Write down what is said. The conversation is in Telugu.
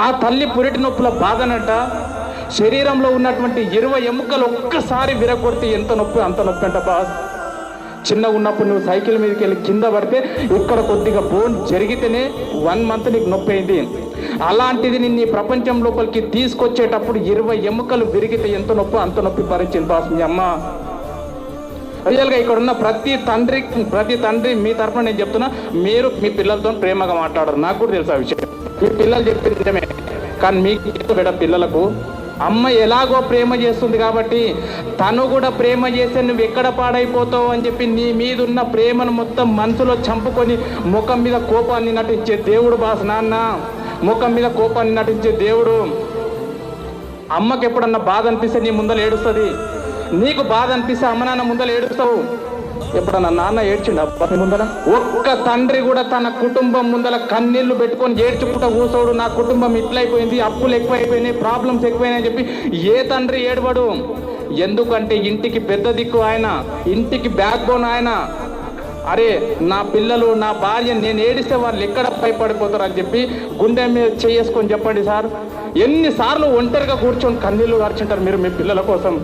ఆ తల్లి పురిటి నొప్పుల బాధనట. శరీరంలో ఉన్నటువంటి ఇరవై ఎముకలు ఒక్కసారి విరగొడితే ఎంత నొప్పి అంత నొప్పి అంట బాస్. చిన్నగా ఉన్నప్పుడు నువ్వు సైకిల్ మీదకి వెళ్ళి కింద పడితే ఇక్కడ కొద్దిగా బోన్ జరిగితేనే వన్ మంత్ నీకు నొప్పి అయింది. అలాంటిది నిన్ను ఈ ప్రపంచం లోపలికి తీసుకొచ్చేటప్పుడు ఇరవై ఎముకలు విరిగితే ఎంత నొప్పి అంత నొప్పి భరించింది బాస్ మీ అమ్మ. రియల్గా ఇక్కడ ఉన్న ప్రతి తండ్రి ప్రతి తండ్రి మీ తరఫున నేను చెప్తున్నా మీరు మీ పిల్లలతో ప్రేమగా మాట్లాడరు. నాకు కూడా తెలుసు ఆ విషయం. మీ పిల్లలు చెప్పింది నిజమే. కానీ మీకు బిడ్డ పిల్లలకు అమ్మ ఎలాగో ప్రేమ చేస్తుంది కాబట్టి తను కూడా ప్రేమ చేస్తే నువ్వు ఎక్కడ పాడైపోతావు అని చెప్పి నీ మీద ఉన్న ప్రేమను మొత్తం మనసులో చంపుకొని ముఖం మీద కోపాన్ని నటించే దేవుడు బాస్ నాన్న. ముఖం మీద కోపాన్ని నటించే దేవుడు. అమ్మకి ఎప్పుడన్నా బాధ అనిపిస్తే నీ ముందలు ఏడుస్తుంది? నీకు బాధ అనిపిస్తే అమ్మ నాన్న ముందర ఏడుస్తావు? ఎప్పుడన్నా నాన్న ఏడ్చిండు? అబ్బా ముందర? ఒక్క తండ్రి కూడా తన కుటుంబం ముందర కన్నీళ్ళు పెట్టుకొని ఏడ్చుకుంటా కూసోడు. నా కుటుంబం ఇట్లయిపోయింది అప్పులు ఎక్కువైపోయినాయి ప్రాబ్లమ్స్ ఎక్కువైనాయని చెప్పి ఏ తండ్రి ఏడవడు. ఎందుకంటే ఇంటికి పెద్ద దిక్కు ఆయన ఇంటికి బ్యాక్ బోన్ ఆయన. అరే నా పిల్లలు నా భార్య నేను ఏడిస్తే వాళ్ళు ఎక్కడ భయపడిపోతారు అని చెప్పి గుండె మీద చేసుకొని చెప్పండి సార్. ఎన్నిసార్లు ఒంటరిగా కూర్చొని కన్నీళ్ళు గార్చుంటారు మీరు మీ పిల్లల కోసం?